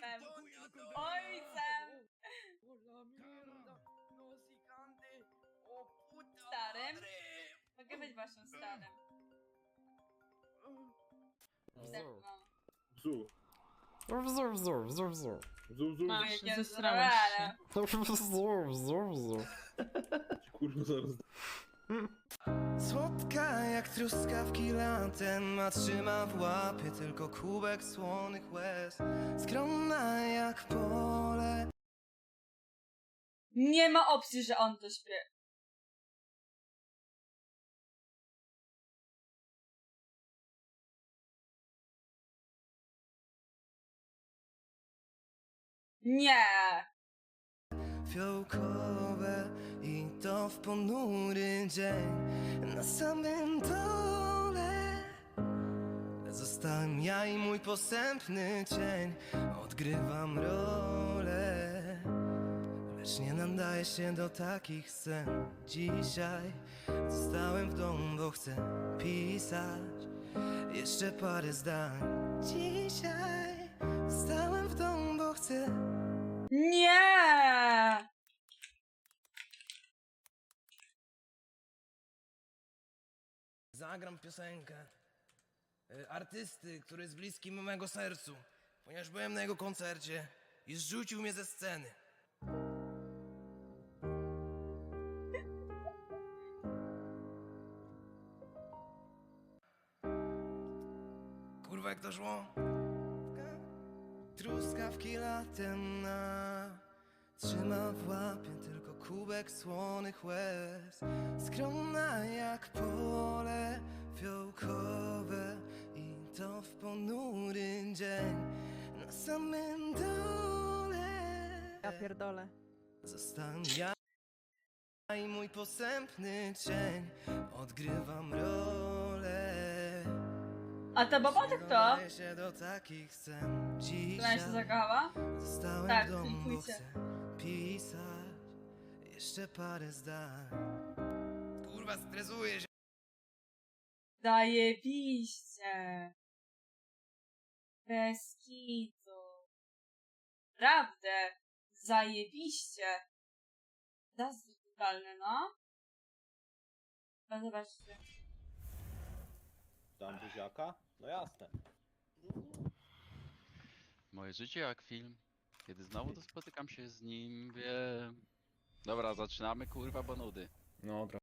ojcem. Ojcem. Hola mierda, no si cante, o puta Starym? Mogę być waszym starym. Tak mam. Bzu. Wzór, wzór, wzór, wzór. Bzu, bzu. Masz, Jakie zesrałaś się. Wzór, wzór, wzór. Ci Kurwa zaraz. Słodka jak truskawki latem, a trzyma w łapie tylko kubek słonych łez. Skromna jak pole. Nie ma opcji, że on to śpiewa. Nie. fiołkowe i to w ponury dzień na samym dole zostałem ja i mój posępny cień. Odgrywam rolę lecz nie nadaje się do takich scen. Dzisiaj zostałem w domu bo chcę pisać jeszcze parę zdań. Dzisiaj zostałem w domu bo chcę Nie. Zagram piosenkę artysty, który jest bliski mego sercu, ponieważ byłem na jego koncercie i zrzucił mnie ze sceny. Kurwa, jak to szło? Truskawki latem na Trzyma w łapie tylko kubek słonych łez Skromna jak pole samym dole Ja pierdolę. Zostałem ja i mój posępny cień Odgrywam rolę A ta baba to kto? Się do takich scen Która dzisiaj się zakochała? Zostałem Tak, w domu, bo chcę pisać jeszcze parę zdań. Kurwa, stresuję się. Zajebiście. Bez kitu. Naprawdę. Zajebiście. Das brutalne, no. No zobaczcie. Dam buziaka? No jasne. Moje życie jak film. Kiedy znowu to spotykam się z nim, wiem. Dobra, zaczynamy kurwa, bo nudy. No, dobra.